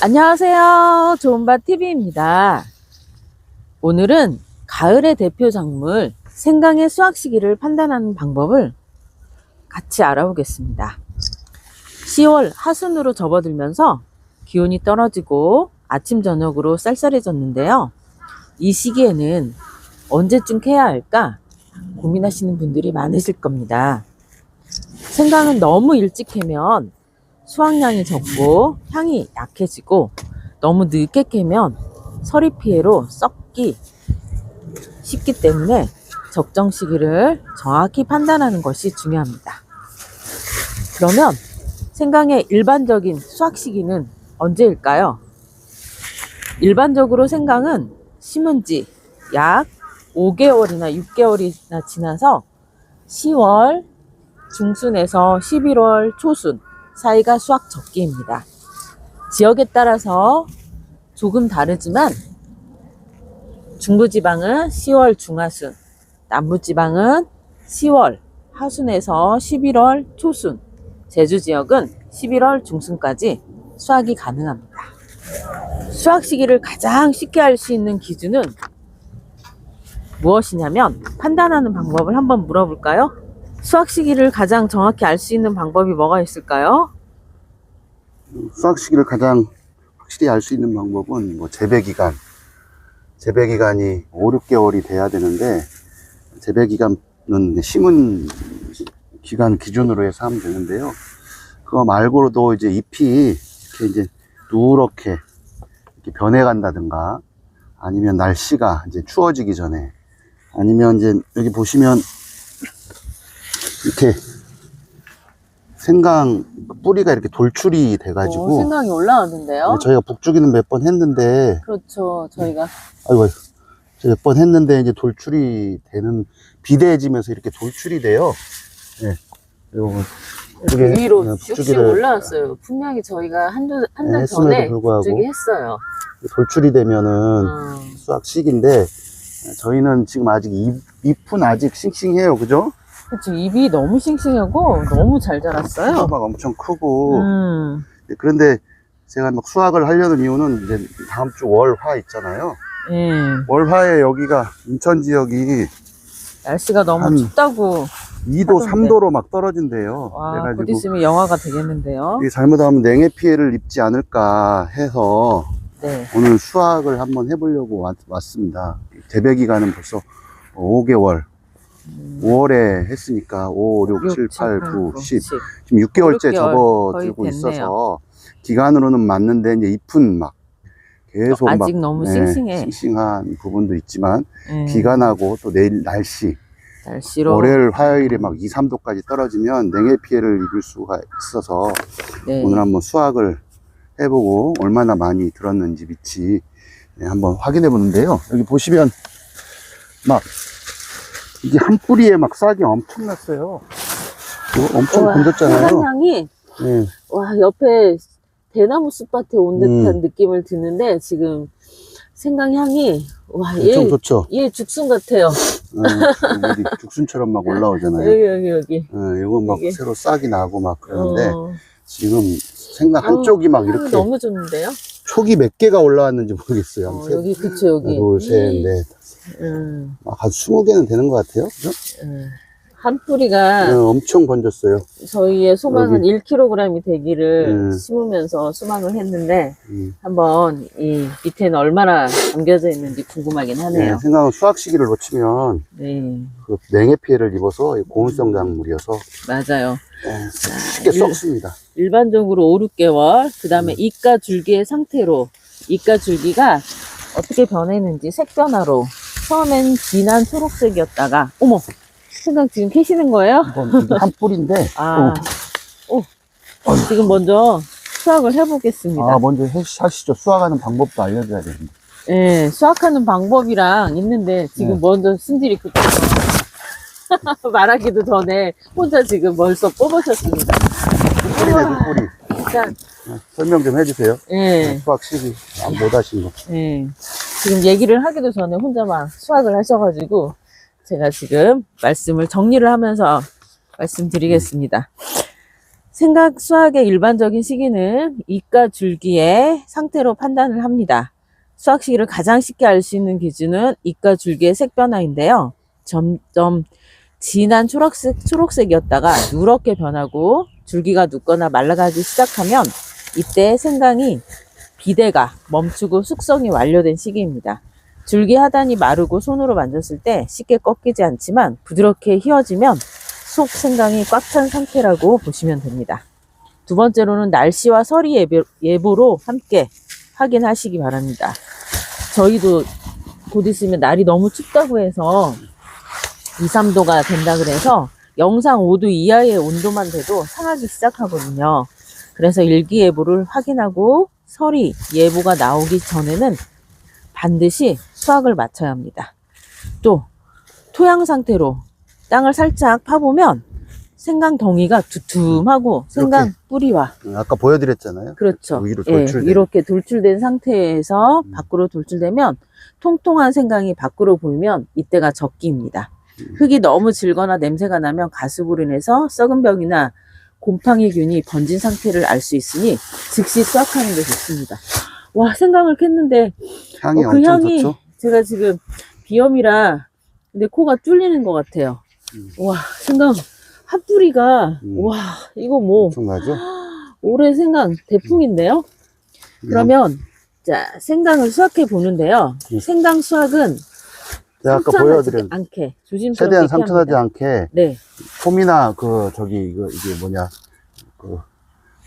안녕하세요. 좋은밭TV입니다. 오늘은 가을의 대표 작물 생강의 수확 시기를 판단하는 방법을 같이 알아보겠습니다. 10월 하순으로 접어들면서 기온이 떨어지고 아침 저녁으로 쌀쌀해졌는데요. 이 시기에는 언제쯤 캐야 할까 고민하시는 분들이 많으실 겁니다. 생강은 너무 일찍 캐면 수확량이 적고 향이 약해지고 너무 늦게 캐면 서리 피해로 썩기 쉽기 때문에 적정 시기를 정확히 판단하는 것이 중요합니다. 그러면 생강의 일반적인 수확 시기는 언제일까요? 일반적으로 생강은 심은 지 약 5개월이나 6개월이나 지나서 10월 중순에서 11월 초순 사이가 수확 적기입니다. 지역에 따라서 조금 다르지만 중부지방은 10월 중하순, 남부지방은 10월 하순에서 11월 초순, 제주 지역은 11월 중순까지 수확이 가능합니다. 수확 시기를 가장 쉽게 알수 있는 기준은 무엇이냐면 판단하는 방법을 한번 물어볼까요? 수확 시기를 가장 정확히 알 수 있는 방법이 뭐가 있을까요? 수확 시기를 가장 확실히 알 수 있는 방법은 뭐 재배 기간. 재배 기간이 5, 6개월이 돼야 되는데 재배 기간은 심은 기간 기준으로 해서 하면 되는데요. 그거 말고도 이제 잎이 이렇게 이제 누렇게 이렇게 변해간다든가 아니면 날씨가 이제 추워지기 전에 아니면 이제 여기 보시면 이렇게 생강 뿌리가 이렇게 돌출이 돼가지고 오, 생강이 올라왔는데요. 네, 저희가 북주기는 몇 번 했는데 그렇죠. 저희가 아이고 몇번 했는데 이제 돌출이 되는 비대해지면서 이렇게 돌출이 돼요. 네. 그리고 북주기- 위로 네, 쭉쭉 북주기를 올라왔어요. 분명히 저희가 네, 한달 했음에도 전에. 저기 했어요. 돌출이 되면은 음, 수확 시기인데 저희는 지금 아직 잎, 잎은 아직 싱싱해요, 그죠? 그쵸. 입이 너무 싱싱하고 너무 잘 자랐어요. 막 엄청 크고 음, 네, 그런데 제가 막 수확을 하려는 이유는 이제 다음 주 월화 있잖아요. 예. 월화에 여기가 인천 지역이 날씨가 너무 한 춥다고. 2도, 하던데. 3도로 막 떨어진대요. 와, 곧 그래가지고 있으면 영화가 되겠는데요. 이게 잘못하면 냉해 피해를 입지 않을까 해서 네. 오늘 수확을 한번 해보려고 왔, 왔습니다. 재배 기간은 벌써 5개월. 음, 5월에 했으니까 5, 6, 7, 칠, 8, 팔, 9, 구, 10. 십. 지금 6개월째 6개월 접어들고 거의 됐네요. 있어서 기간으로는 맞는데 이제 잎은 막 계속 아직 막 너무 네, 싱싱해. 싱싱한 부분도 있지만 예. 기간하고 또 내일 날씨 날씨로. 월요일 화요일에 막 2, 3도까지 떨어지면 냉해 피해를 입을 수가 있어서 네. 오늘 한번 수확을 해보고 얼마나 많이 들었는지 밑이 네, 한번 확인해 보는데요. 여기 보시면 막 이게 한 뿌리에 막 싹이 엄청 났어요. 이거 엄청 우와, 건졌잖아요. 생강향이 네. 와 옆에 대나무 숲밭에 온 듯한 음. 느낌을 드는데 지금 생강향이 와 엄청 얘, 좋죠. 얘 죽순 같아요. 어, 어디 죽순처럼 막 올라오잖아요. 여기 여기 여기. 어, 이거 막 이게. 새로 싹이 나고 막 그러는데 어, 지금 생강 한쪽이 막 향이 이렇게 너무 좋은데요. 촉이 몇 개가 올라왔는지 모르겠어요. 어, 한 세- 여기 그쵸 여기. 둘, 셋, 넷. 음, 아, 한 20개는 되는 것 같아요. 그죠? 음. 한 뿌리가 어, 엄청 번졌어요. 저희의 소망은 여기. 1kg이 되기를 음. 심으면서 수확을 했는데 음. 한번 이 밑에는 얼마나 담겨져 있는지 궁금하긴 네, 하네요. 생각은 수확 시기를 놓치면 네, 그 냉해 피해를 입어서 이 고온성 작물이어서 맞아요. 네, 쉽게 일- 썩습니다. 일반적으로 5, 6개월, 그 다음에 음. 이가 줄기의 상태로, 이가 줄기가 어떻게 변했는지 색 변화로, 처음엔 진한 초록색이었다가, 어머! 생강 지금 캐시는 거예요? 이건 이게 한 뿌리인데 아, 오, 지금 먼저 수확을 해보겠습니다. 아, 먼저 해- 하시죠. 수확하는 방법도 알려줘야 됩니다. 예, 수확하는 방법이랑 있는데, 지금 네. 먼저 승질이 급해서. 말하기도 전에 혼자 지금 벌써 뽑으셨습니다. 뿌리네, 그 뿌리. 일단, 설명 좀 해주세요. 예. 수확 시기 아, 못 하신 거. 예. 지금 얘기를 하기도 전에 혼자 막 수학을 하셔가지고 제가 지금 말씀을 정리를 하면서 말씀드리겠습니다. 생각 수확의 일반적인 시기는 잎과 줄기의 상태로 판단을 합니다. 수확 시기를 가장 쉽게 알 수 있는 기준은 잎과 줄기의 색 변화인데요. 점점 진한 초록색, 초록색이었다가 누렇게 변하고 줄기가 눕거나 말라가기 시작하면 이때 생강이 비대가 멈추고 숙성이 완료된 시기입니다. 줄기 하단이 마르고 손으로 만졌을 때 쉽게 꺾이지 않지만 부드럽게 휘어지면 속 생강이 꽉 찬 상태라고 보시면 됩니다. 두 번째로는 날씨와 서리 예보, 예보로 함께 확인하시기 바랍니다. 저희도 곧 있으면 날이 너무 춥다고 해서 2, 3도가 된다 그래서 영상 5도 이하의 온도만 돼도 상하기 시작하거든요. 그래서 일기예보를 확인하고 서리 예보가 나오기 전에는 반드시 수확을 마쳐야 합니다. 또 토양 상태로 땅을 살짝 파보면 생강 덩이가 두툼하고 생강 뿌리와 아까 보여드렸잖아요. 그렇죠. 위로 예, 돌출된. 이렇게 돌출된 상태에서 음. 밖으로 돌출되면 통통한 생강이 밖으로 보이면 이때가 적기입니다. 음. 흙이 너무 질거나 냄새가 나면 가습으로 인해서 썩은 병이나 곰팡이균이 번진 상태를 알 수 있으니 즉시 수확하는 게 좋습니다. 와 생강을 캤는데 향이 어, 그 엄청 향이 좋죠. 제가 지금 비염이라 근데 코가 뚫리는 것 같아요. 음. 와 생강 한 뿌리가 음. 와 이거 뭐 엄청나죠. 올해 생강 대풍인데요. 그러면 자 생강을 수확해 보는데요. 음. 생강 수확은 제가 아까 보여드린 않게 조심스럽게 최대한 상처나지 합니다. 않게 네, 폼이나 그 저기 이거 이게 뭐냐 그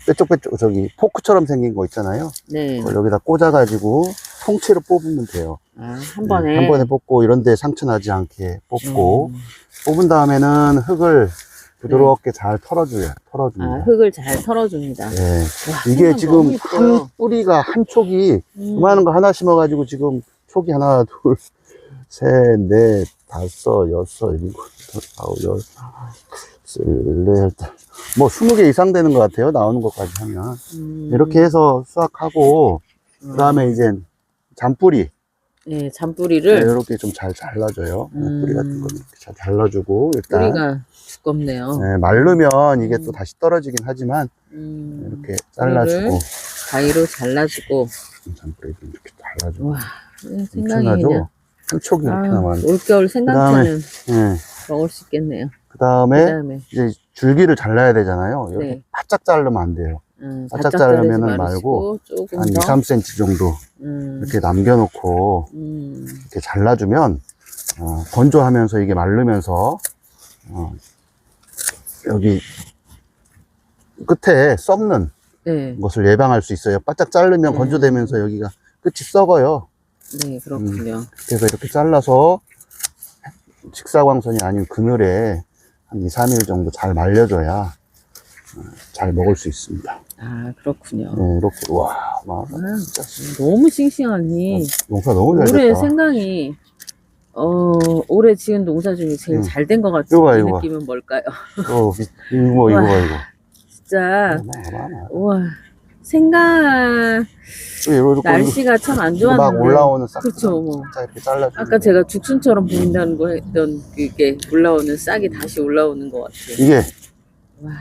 빼쪽빼쪽 저기 포크처럼 생긴 거 있잖아요. 네. 그걸 여기다 꽂아가지고 통째로 뽑으면 돼요. 아, 한 번에 네, 한 번에 뽑고 이런데 상처 나지 않게 뽑고 음. 뽑은 다음에는 흙을 부드럽게 잘 털어줘요. 아, 털어줍니다. 흙을 잘 털어줍니다. 네. 와, 이게 지금. 한 뿌리가 한 촉이 음. 그만한 거 하나 심어가지고 지금 촉이 하나, 둘, 셋, 넷, 다섯, 여섯, 일곱, 아홉, 열, 열네. 뭐 스무 개 이상 되는 것 같아요. 나오는 것까지 하면. 음. 이렇게 해서 수확하고, 그 다음에 이제 잔뿌리. 네, 네, 잔뿌리를 이렇게 좀 잘 잘라줘요. 네, 음. 뿌리 같은 거 이렇게 잘 잘라주고, 일단. 뿌리가 두껍네요. 네, 마르면 이게 음. 또 다시 떨어지긴 하지만, 음, 이렇게 잘라주고, 가위로 잘라주고 잔뿌리 좀 이렇게 잘라주고. 와 생강이 엄청나죠? 그냥 한 촉이 이렇게 아, 남았는데. 올겨울 생강차는 네. 먹을 수 있겠네요. 그 다음에 그다음에 이제 줄기를 잘라야 되잖아요. 이렇게 네. 바짝 자르면 안 돼요. 음, 바짝 자르면은 자르지 말고 마시고 조금 한 2, 더 3cm 정도 음, 이렇게 남겨놓고 음, 이렇게 잘라주면 어, 건조하면서 이게 마르면서 어, 여기 끝에 썩는 네, 것을 예방할 수 있어요. 바짝 자르면 네. 건조되면서 여기가 끝이 썩어요. 네 그렇군요. 그래서 이렇게 잘라서 직사광선이 아닌 그늘에 한 2, 3일 정도 잘 말려줘야 어, 잘 먹을 수 있습니다. 아 그렇군요. 네, 이렇게 와, 와 아, 진짜 너무 싱싱하니 농사 너무 잘 올해 됐다. 생강이 어 올해 지은 농사 중에 제일 음. 잘된 것 같은 이거 봐, 이 이거 봐. 느낌은 뭘까요? 어, 이- 이거 이거 와. 봐 이거. 진짜. 우와 이거 이렇게 날씨가 참안 이거 막 좋았는데. 올라오는 싹 그렇죠, 뭐. 싹 이렇게 잘라주고 아까 제가 죽순처럼 보인다는 거 했던 그게 올라오는 싹이 다시 올라오는 것 같아요. 이게 와,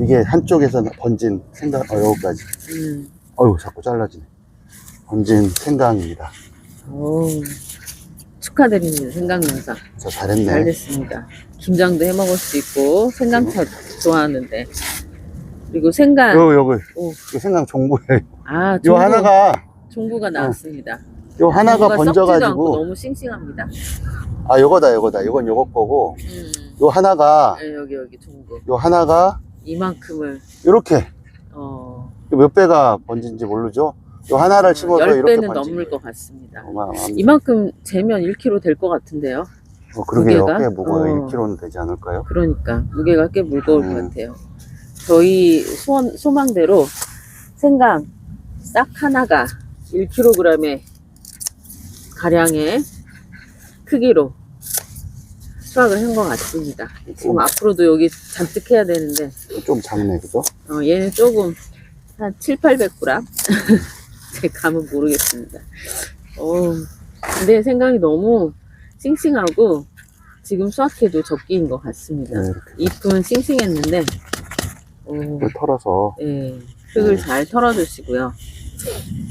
이게 한쪽에서 번진 생강 어 여기까지. 음, 어유 자꾸 잘라지네. 번진 생강입니다. 오, 축하드립니다 생강 농사. 저 잘했네. 잘 됐습니다. 김장도 해 먹을 수 있고 생강차 좋아하는데 그리고 생강 요 요거 오, 요 생강 종부예요 아 요 종부, 하나가 종부가 나왔습니다. 요 하나가 종부가 썩지도 않고 번져가지고 너무 싱싱합니다. 아 요거다 요거다 요건 요거 거고 음, 요 하나가 네, 여기 여기 종부 요 하나가 이만큼을 요렇게 어, 몇 배가 번진지 모르죠 요 하나를 심어서 열 이렇게 배는 번진 넘을. 것 같습니다. 어마어마합니다. 이만큼 재면 1kg 될 것 같은데요. 어, 그러게요 무게가? 꽤 무거워요 어. 1kg는 되지 않을까요? 그러니까 무게가 꽤 무거울 음. 것 같아요. 저희 소원, 소망대로 생강 싹 하나가 1kg의 가량의 크기로 수확을 한 것 같습니다. 지금 음. 앞으로도 여기 잔뜩 해야 되는데 좀 작네 그죠? 어, 얘는 조금 한 7, 800g? 제 감은 모르겠습니다. 어, 근데 생강이 너무 싱싱하고 지금 수확해도 적기인 것 같습니다. 네, 잎은 싱싱했는데 오. 흙을 털어서 예, 흙을 잘 털어주시고요.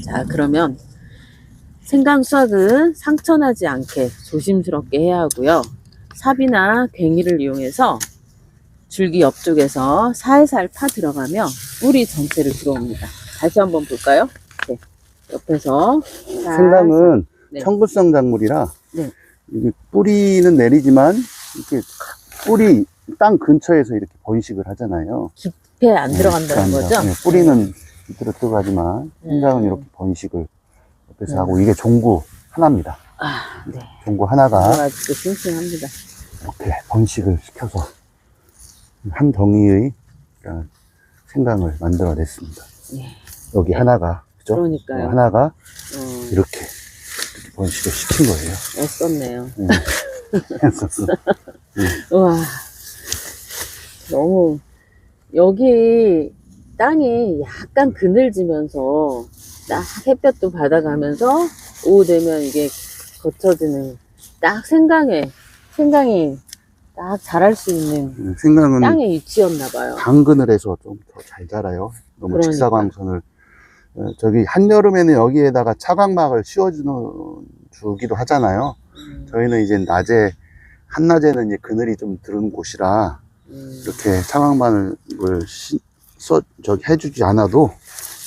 자, 그러면 생강 수확은 상처나지 않게 조심스럽게 해야 하고요. 삽이나 괭이를 이용해서 줄기 옆쪽에서 살살 파 들어가며 뿌리 전체를 들어옵니다. 다시 한번 볼까요? 네. 옆에서 살살. 생강은 네. 청구성 작물이라 네. 이게 뿌리는 내리지만 이렇게 뿌리 땅 근처에서 이렇게 번식을 하잖아요. 잎에 안 들어간다는 네, 거죠? 네, 뿌리는 밑으로 들어가지만 생강은 음. 이렇게 번식을 옆에서 음. 하고 이게 종구 하나입니다. 아, 네. 종구 하나가 아직도 싱싱합니다. 이렇게 번식을 시켜서 한 덩이의 어, 생강을 만들어냈습니다. 예. 여기 하나가 그죠? 그러니까요. 어, 하나가 어, 이렇게 번식을 시킨 거예요. 애썼네요. 했었어. 우와. 너무, 여기 땅이 약간 그늘지면서 딱 햇볕도 받아가면서 오후 되면 이게 거쳐지는 딱 생강에, 생강이 딱 자랄 수 있는 음, 생강은 땅의 위치였나 봐요. 해서 좀 더 잘 자라요. 너무 그러니까. 직사광선을 어, 저기 한여름에는 여기에다가 차광막을 씌워주는 주기도 하잖아요. 음, 저희는 이제 낮에 한낮에는 이제 그늘이 좀 드는 곳이라 음, 이렇게 시, 써 저기 해주지 않아도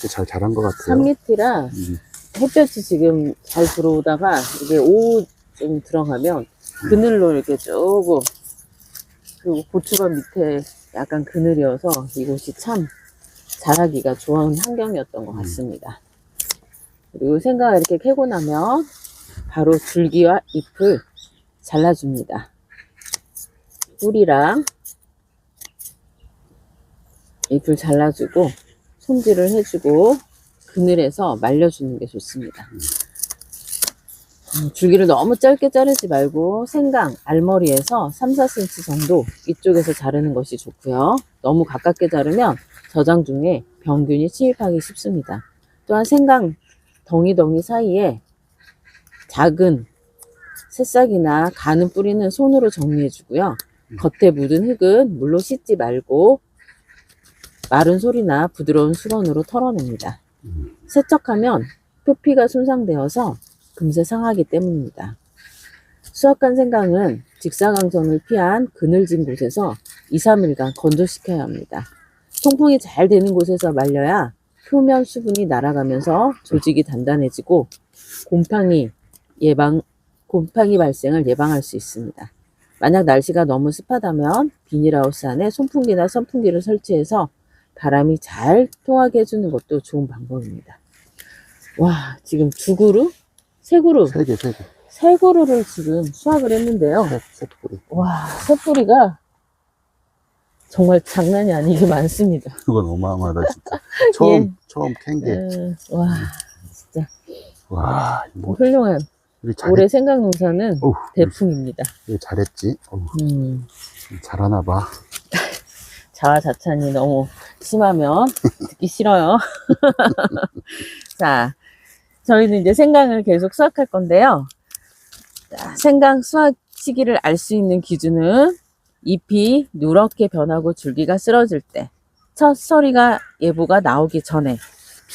잘 자란 것 같아요. 산밑이라 음, 햇볕이 지금 잘 들어오다가 이게 오후 좀 들어가면 그늘로 이렇게 조금 그리고 고추밭 밑에 약간 그늘이어서 이곳이 참 자라기가 좋은 환경이었던 것 같습니다. 그리고 생강을 이렇게 캐고 나면 바로 줄기와 잎을 잘라줍니다. 뿌리랑 잎을 잘라주고 손질을 해주고 그늘에서 말려주는 게 좋습니다. 음, 줄기를 너무 짧게 자르지 말고 생강, 알머리에서 3, 4cm 정도 이쪽에서 자르는 것이 좋고요. 너무 가깝게 자르면 저장 중에 병균이 침입하기 쉽습니다. 또한 생강 덩이덩이 사이에 작은 새싹이나 가는 뿌리는 손으로 정리해 주고요. 겉에 묻은 흙은 물로 씻지 말고 마른 솔이나 부드러운 수건으로 털어냅니다. 세척하면 표피가 손상되어서 금세 상하기 때문입니다. 수확한 생강은 직사광선을 피한 그늘진 곳에서 2, 3일간 건조시켜야 합니다. 통풍이 잘 되는 곳에서 말려야 표면 수분이 날아가면서 조직이 단단해지고 곰팡이 예방, 곰팡이 발생을 예방할 수 있습니다. 만약 날씨가 너무 습하다면 비닐하우스 안에 손풍기나 선풍기를 설치해서 바람이 잘 통하게 해주는 것도 좋은 방법입니다. 와, 지금 두 그루? 세 그루? 세 개, 세 개. 세 그루를 지금 수확을 했는데요. 세, 세 뿌리. 와, 새뿌리가 정말 장난이 아니게 많습니다. 그건 어마어마하다, 진짜. 처음, 예. 처음 캔 게. 음, 와, 진짜 와, 뭐, 훌륭한 올해 생강 농사는 대풍입니다. 잘했지? 어우, 음, 잘하나 봐. 자화자찬이 너무 심하면 듣기 싫어요. 자, 저희는 이제 생강을 계속 수확할 건데요. 자, 생강 수확 시기를 알 수 있는 기준은 잎이 누렇게 변하고 줄기가 쓰러질 때, 첫 서리가 예보가 나오기 전에,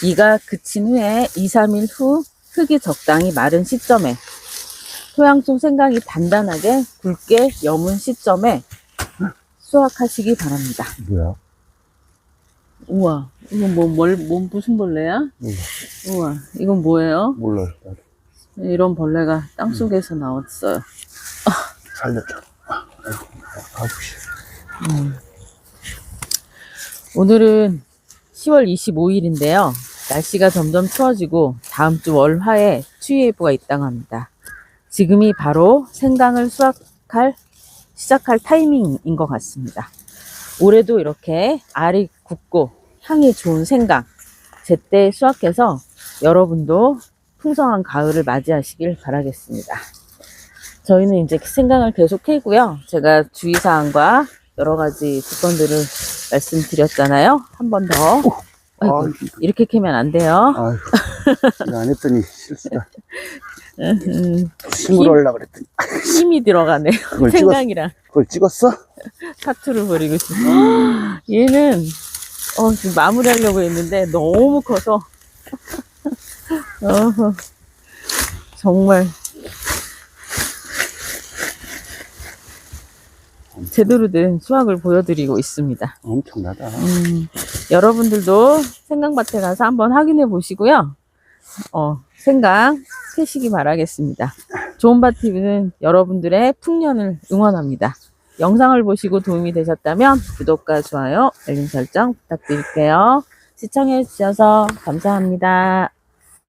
비가 그친 후에 2, 3일 후 흙이 적당히 마른 시점에, 토양 속 생강이 단단하게 굵게 여문 시점에 수확하시기 바랍니다. 뭐야? 우와, 이건 뭐, 뭘, 뭐 무슨 벌레야? 몰라. 우와, 이건 뭐예요? 몰라요. 나도. 이런 벌레가 땅 속에서 나왔어요. 아이고, 아이고, 씨. 오늘은 10월 25일인데요. 날씨가 점점 추워지고 다음 주 월화에 추위예보가 있다고 합니다. 지금이 바로 생강을 수확할, 시작할 타이밍인 것 같습니다. 올해도 이렇게 알이 굵고 향이 좋은 생강, 제때 수확해서 여러분도 풍성한 가을을 맞이하시길 바라겠습니다. 저희는 이제 생강을 계속 캐고요. 제가 주의사항과 여러 가지 조건들을 말씀드렸잖아요. 한 번 더. 아이고, 이렇게 캐면 안 돼요. 아이고. 안 했더니 실수다. 음, 힘으로 하려고 그랬더니. 힘이 들어가네요. 그걸 찍었, 생강이랑 그걸 찍었어? 사투를 벌이고 있어요. 얘는 어, 지금 마무리하려고 했는데 너무 커서. 어허, 정말. 제대로 된 수확을 보여드리고 있습니다. 엄청나다. 음, 여러분들도 생강밭에 가서 한번 확인해 보시고요. 어, 생강 캐시기 바라겠습니다. 좋은밭TV는 여러분들의 풍년을 응원합니다. 영상을 보시고 도움이 되셨다면 구독과 좋아요, 알림 설정 부탁드릴게요. 시청해 주셔서 감사합니다.